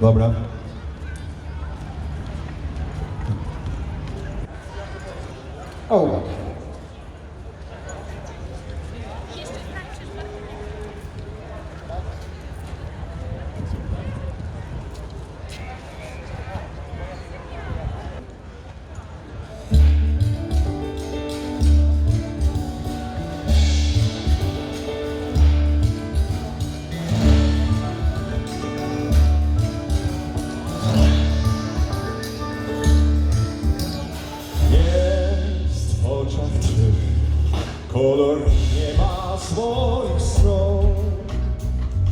Dobra. O. kolor nie ma swoich stron.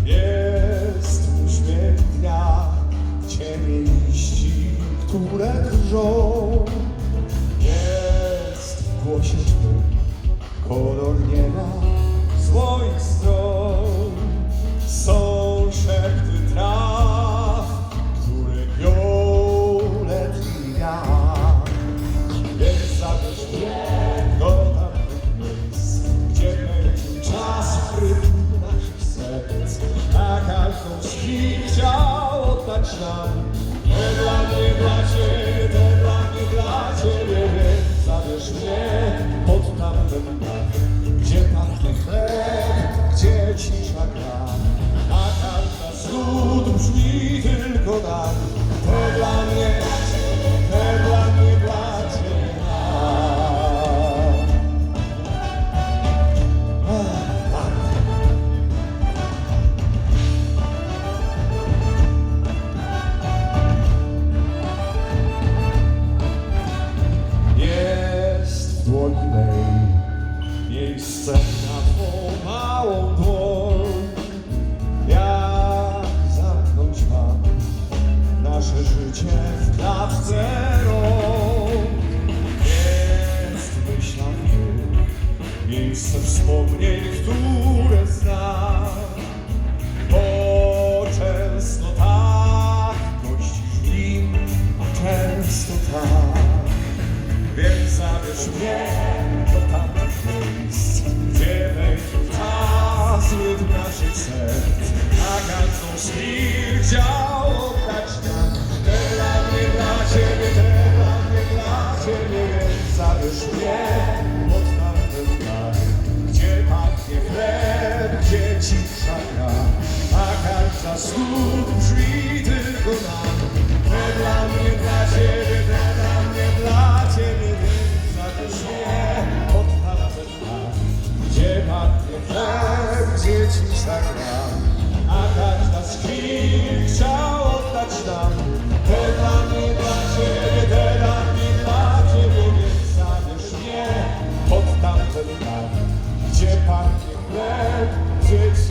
Jest uśmiech dnia, cienie liści, które drżą. Jest w głosie twym kolor nie ma swoich stron. Są brzmi tylko tak. Te dla mnie, wspomnień, które znam. Bo często tak gościsz nim, często tak. Więc zabierz mnie do tamtych miejsc, gdzie wejdzie czas rytm naszych serc, a każdą z chwil chciał oddać nam. Te dla mnie, dla Ciebie, te dla mnie, dla Ciebie, zabierz mnie brzmi tylko nam. Te dla mnie, dla te dla mnie, Ciebie, więc pod tamten dach, gdzie pachnie chleb, gdzie gra, a każda z chwil chciał oddać. Te dla mnie, dla te dla Ciebie, więc zabierz mnie pod tamten dach, gdzie chleb, gdzie